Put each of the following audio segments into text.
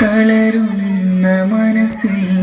തളരുന്ന മനസ്സിൽ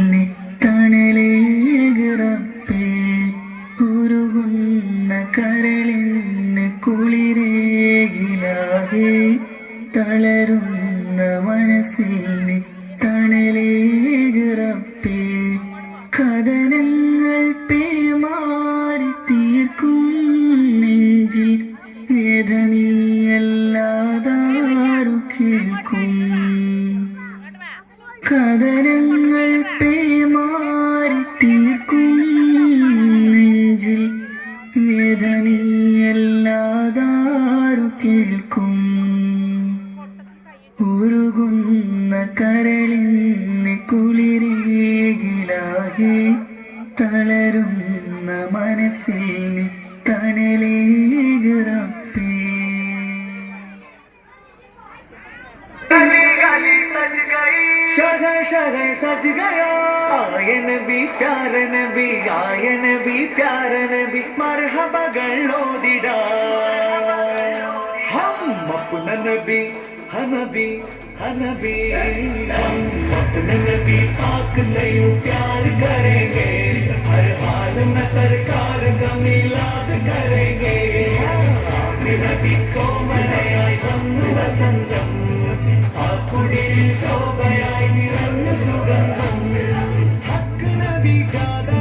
തളരുന്ന മനസ്സിൽ നീ തണലേകറപ്പേ शरण शरण सज गया आयन भी प्यार नबी आयन भी प्यार नबी मरहबा गलो दिदा हम अपना नबी हम भी अनबी हम अपने नबी पाक से यूं प्यार करेंगे हर हाल में सरकार का मिलाद करेंगे अपने नबी को मनाई हम वसंतम आकुडिल शोभयाई निरन्न सुगंधम हक नबी जादा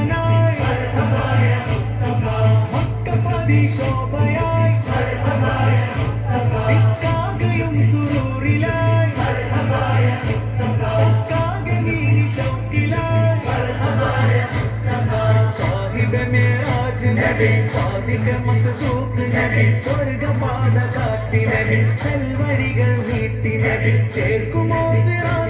നബി സാദിഖ് മസ്ദൂഖ് നബി സ്വർഗപാത കാട്ടി നബി സൽവഴികൾ ചേർക്കുമോ സിറാത്തൽ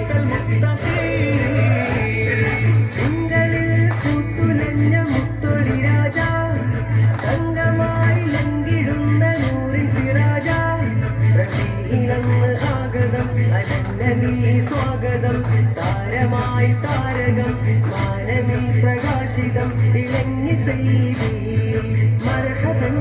ഇളങ്ങി مرحبا മരഹബൻ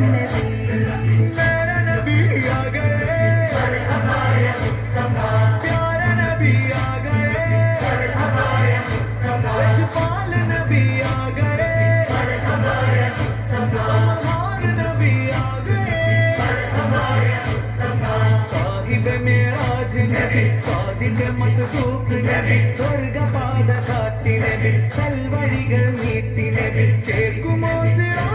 സാദിഖ് മസ്ദൂഖ് നബി സ്വർഗപാത കാട്ടി നബി സൽവഴികൾ നീട്ടി നബി ചേർക്കുമോ സിറാ?